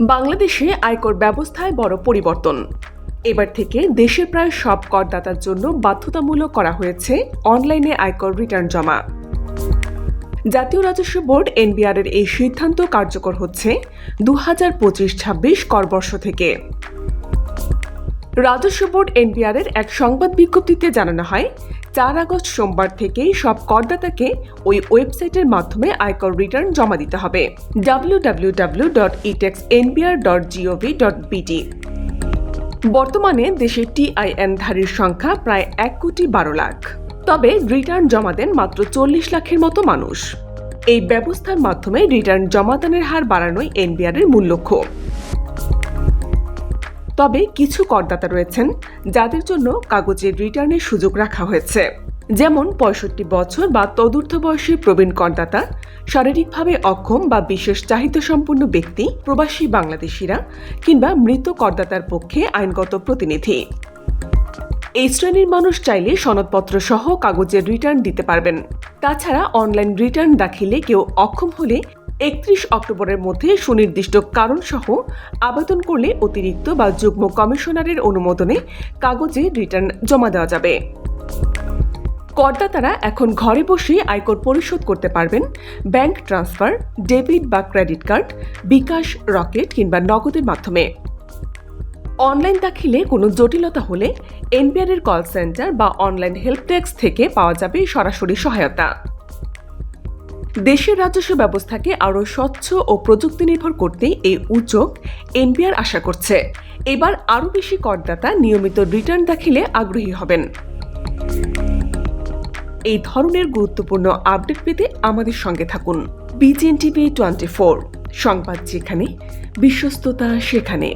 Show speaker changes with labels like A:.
A: বাংলাদেশে আয়কর ব্যবস্থায় বড় পরিবর্তন। এবার থেকে দেশের প্রায় সব করদাতার জন্য বাধ্যতামূলক করা হয়েছে অনলাইনে আয়কর রিটার্ন জমা। জাতীয় রাজস্ব বোর্ড এনবিআর এর এই সিদ্ধান্ত কার্যকর হচ্ছে দু হাজার পঁচিশ ছাব্বিশ করবর্ষ থেকে। রাজস্ব বোর্ড এনবিআর এর এক সংবাদ বিজ্ঞপ্তিতে জানানো হয়, চার আগস্ট সোমবার থেকেই সব করদাতাকে ওই ওয়েবসাইটের মাধ্যমে আয়কর রিটার্ন জমা দিতে হবে। W W W dot etax NBR dot G O V dot বর্তমানে দেশে টিআইএন ধারীর সংখ্যা প্রায় এক কোটি বারো লাখ। তবে রিটার্ন জমা দেন মাত্র চল্লিশ লাখের মতো মানুষ। এই ব্যবস্থার মাধ্যমে রিটার্ন জমাদানের হার বাড়ানোই এনবিআর এর মূল লক্ষ্য। তবে কিছু করদাতা রয়েছেন যাদের জন্য কাগজের রিটার্নের সুযোগ রাখা হয়েছে। যেমন পঁয়ষট্টি বছর বা তদূর্ধ্ব বয়সী প্রবীণ করদাতা, শারীরিকভাবে অক্ষম বা বিশেষ চাহিদা সম্পন্ন ব্যক্তি, প্রবাসী বাংলাদেশিরা কিংবা মৃত করদাতার পক্ষে আইনগত প্রতিনিধি। এই শ্রেণির মানুষ চাইলে সনদপত্র সহ কাগজের রিটার্ন দিতে পারবেন। তাছাড়া অনলাইন রিটার্ন দাখিলে কেউ অক্ষম হলে একত্রিশ অক্টোবরের মধ্যে সুনির্দিষ্ট কারণ সহ আবেদন করলে অতিরিক্ত বা যুগ্ম কমিশনারের অনুমোদনে কাগজে রিটার্ন জমা দেওয়া যাবে। করদাতারা এখন ঘরে বসে আয়কর পরিশোধ করতে পারবেন। ব্যাংক ট্রান্সফার, ডেবিট বা ক্রেডিট কার্ড, বিকাশ রকেট কিংবা নগদের মাধ্যমে। অনলাইন দাখিলে কোনো জটিলতা হলে এনবিআর এর কল সেন্টার বা অনলাইন হেল্প ডেস্ক থেকে পাওয়া যাবে সরাসরি সহায়তা। দেশের রাজস্ব ব্যবস্থাকে আরও স্বচ্ছ ও প্রযুক্তি নির্ভর করতে এই উদ্যোগ এনবিআর আশা করছে। এবার আরও বেশি করদাতা নিয়মিত রিটার্ন দাখিলে আগ্রহী হবেন। এই ধরনের গুরুত্বপূর্ণ আপডেট পেতে আমাদের সঙ্গে থাকুন। বিজিএন টিভি টোয়েন্টি ফোর, সংবাদ যেখানে, বিশ্বস্ততা সেখানে।